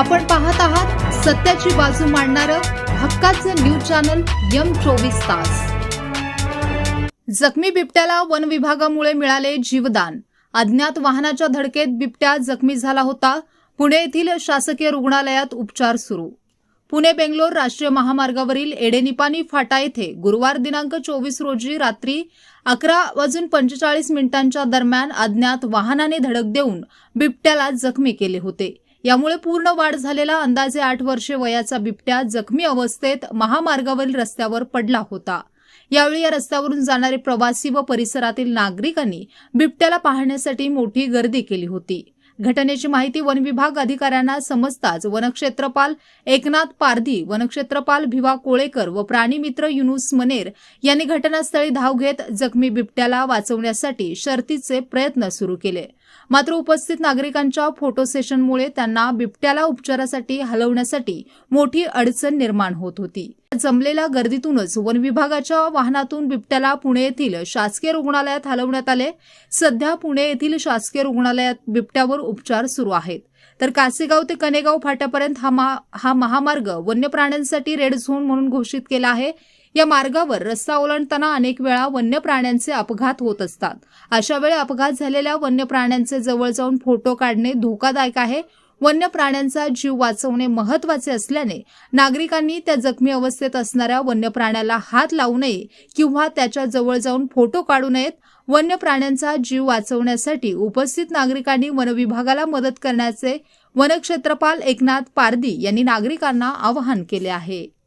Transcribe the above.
आपण पाहत आहात सत्याची बाजू मांडणारं हक्काचं न्यूज चॅनल यम चोवीस तास. जखमी बिबट्याला वन विभागामुळे मिळाले जीवदान. अज्ञात वाहनाच्या धडकेत बिबट्या जखमी झाला होता. पुणे येथील शासकीय रुग्णालयात उपचार सुरू. पुणे बेंगलोर राष्ट्रीय महामार्गावरील एडेनिपानी फाटा येथे गुरुवार दिनांक चोवीस रोजी रात्री अकरा वाजून पंचेचाळीस मिनिटांच्या दरम्यान अज्ञात वाहनाने धडक देऊन बिबट्याला जखमी केले होते. यामुळे पूर्ण वाढ झालेला अंदाजे आठ वर्षे वयाचा बिबट्या जखमी अवस्थेत महामार्गावरील रस्त्यावर पडला होता. यावेळी या रस्त्यावरून जाणारे प्रवासी व परिसरातील नागरिकांनी बिबट्याला पाहण्यासाठी मोठी गर्दी केली होती. घटनेची माहिती वन विभाग अधिकाऱ्यांना समजताच वनक्षेत्रपाल एकनाथ पारधी वनक्षेत्रपाल भिवा कोळेकर व प्राणीमित्र युनुस मनेर यांनी घटनास्थळी धाव घेत जखमी बिबट्याला वाचवण्यासाठी शर्तीचे प्रयत्न सुरू केले. मात्र उपस्थित नागरिकांच्या फोटो सेशनमुळे त्यांना बिबट्याला उपचारासाठी हलवण्यासाठी मोठी अडचण निर्माण होत होती. जमलेल्या गर्दीतूनच वन विभागाच्या वाहनातून बिबट्याला पुणे येथील शासकीय रुग्णालयात हलवण्यात आले. सध्या पुणे येथील शासकीय रुग्णालयात बिबट्यावर उपचार सुरू आहेत. तर कासेगाव ते कनेगाव फाट्यापर्यंत हा मा हा महामार्ग वन्य प्राण्यांसाठी रेड झोन म्हणून घोषित केला आहे. या मार्गावर रस्ता ओलांडताना अनेक वेळा वन्य प्राण्यांचे अपघात होत असतात. अशा वेळी अपघात झालेल्या वन्य प्राण्यांचे जवळ जाऊन फोटो काढणे धोकादायक आहे. वन्य प्राण्यांचा जीव वाचवणे महत्त्वाचे असल्याने नागरिकांनी त्या जखमी अवस्थेत असणाऱ्या वन्य प्राण्याला हात लावू नये किंवा त्याच्याजवळ जाऊन फोटो काढू नयेत. वन्य प्राण्यांचा जीव वाचवण्यासाठी उपस्थित नागरिकांनी वनविभागाला मदत करण्याचे वनक्षेत्रपाल एकनाथ पारदी यांनी नागरिकांना आवाहन केले आहे.